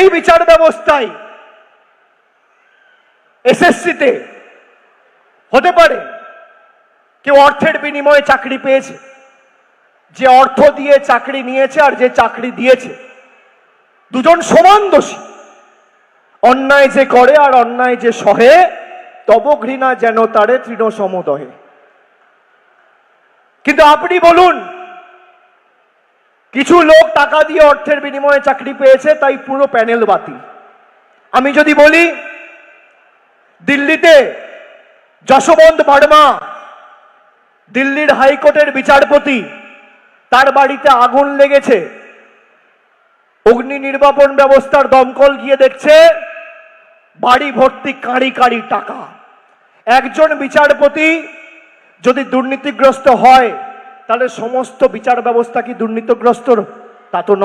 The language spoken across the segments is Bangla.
সেই বিচার ব্যবস্থায় এসএসসিতে হতে পারে, কেউ অর্থের বিনিময়ে চাকরি পেয়েছে, যে অর্থ দিয়ে চাকরি নিয়েছে আর যে চাকরি দিয়েছে। দুজন সমান দোষী। অন্যায় যে করে আর অন্যায় যে সহে, তব ঘৃণা যেন তারে তৃণ সমদহে কিন্তু আপনি বলুন কিছু লোক টাকা দিয়ে অর্থের বিনিময়ে চাকরি পেয়েছে, তাই পুরো প্যানেল বাতিল। আমি যদি বলি, দিল্লিতে যশবন্ত ভার্মা দিল্লির হাইকোর্টের বিচারপতি, তার বাড়িতে আগুন লেগেছে, অগ্নি নির্বাপন ব্যবস্থার দমকল গিয়ে দেখছে, বাড়ি ভর্তি কাঁড়ি কাঁড়ি টাকা। একজন বিচারপতি যদি দুর্নীতিগ্রস্ত হয় তাহলে সমস্ত বিচার ব্যবস্থা কি দুর্নীতিগ্রস্ত তা তো ন।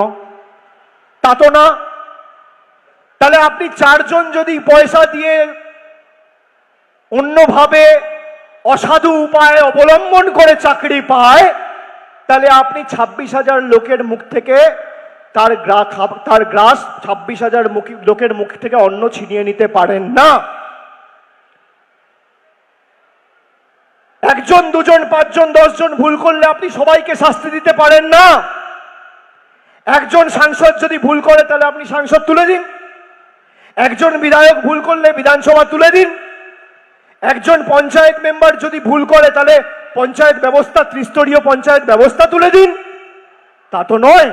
তা তো না। তাহলে আপনি চারজন যদি পয়সা দিয়ে অন্যভাবে অসাধু উপায় অবলম্বন করে চাকরি পায়, তাহলে আপনি ছাব্বিশ হাজার লোকের মুখ থেকে তার তার গ্রাস ছাব্বিশ হাজার লোকের মুখ থেকে অন্ন ছিনিয়ে নিতে পারেন না। একজন, দুজন, পাঁচজন, দশজন ভুল করলে আপনি সবাইকে শাস্তি দিতে পারেন না। একজন সাংসদ যদি ভুল করে, তাহলে আপনি সাংসদ তুলে দিন। একজন বিধায়ক ভুল করলে বিধানসভা তুলে দিন। একজন পঞ্চায়েত মেম্বার যদি ভুল করে, তাহলে পঞ্চায়েত ব্যবস্থা, ত্রিস্তরীয় পঞ্চায়েত ব্যবস্থা তুলে দিন। তা তো নয়।